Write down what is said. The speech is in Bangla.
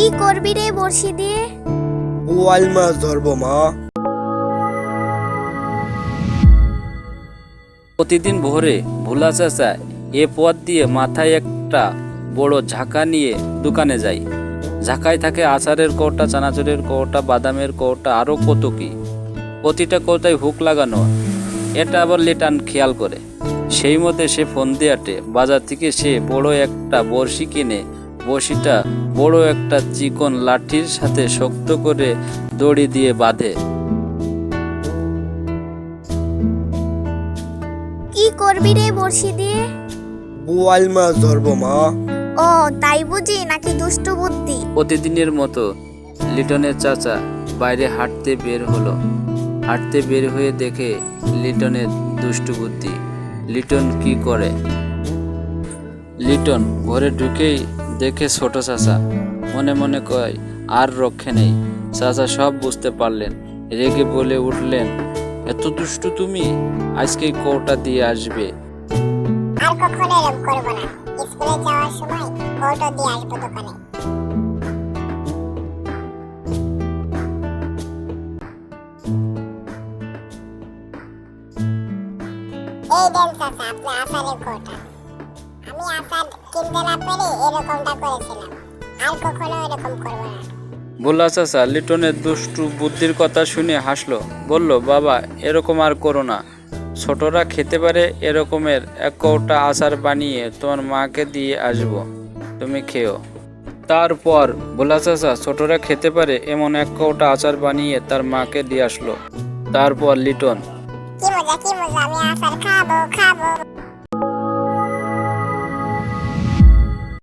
কি করবি রে বড়শি দিয়ে? বোয়াল মাছ ধরবো মা। প্রতিদিন ভোরে ভোলা চাচা এ পথ দিয়ে মাথায় একটা বড় ঝাঁকা নিয়ে দোকানে যায় ঝাঁকায় থাকে আচারের কৌটা চানাচুরের কৌটা বাদামের কৌটা আরও কত কি। প্রতিটা কৌটায় হুক লাগানো এটা আবার লেটান খেয়াল করে। সেই মতে সে ফোন দিয়ে আটে বাজার থেকে সে বড় একটা বড়শি কিনে বড়শিটা বড় একটা চিকন লাঠির সাথে শক্ত করে দড়ি দিয়ে বাঁধে। কি করবি রে বড়শি দিয়ে? বোয়াল মাছ ধরবো মা। ও তাই বুঝি নাকি দুষ্টু বুদ্ধি? প্রতিদিনের মতো লিটনের চাচা বাইরে হাঁটতে বের হলো। হাঁটতে বের হয়ে দেখে লিটনের দুষ্টু বুদ্ধি। লিটন কি করে? লিটন ঘরে ঢুকেই দেখে ছোট চাচা মনে মনে কয়, আর রক্ষে নেই। চাচা সব বুঝতে পারলেন, রেগে বলে উঠলেন, এত দুষ্টু তুমি? আজকে কৌটা দিয়ে আসবে। আর কখনো এরকম করব না। স্কুলে যাওয়ার সময় দিয়ে আসব দোকানে। এই দেন চাচা, আপনার আচারের কৌটা। আমি কিনতে না পেরে এরকমটা করেছিলাম। আর কখনো এরকম করব না। ভোলা চাচা লিটনের দুষ্টু বুদ্ধির কথা শুনে হাসলো। বলল বাবা এরকম আর করো না। ছোটরা খেতে পারে এরকমের এক কৌটা আচার বানিয়ে তোমার মাকে দিয়ে আসব। তুমি খেও। তারপর ভোলা চাচা ছোটরা খেতে পারে এমন এক কৌটা আচার বানিয়ে তার মাকে দিয়ে আসলো। তারপর লিটন কি মজা কি মজা আমি আচার খাব খাব।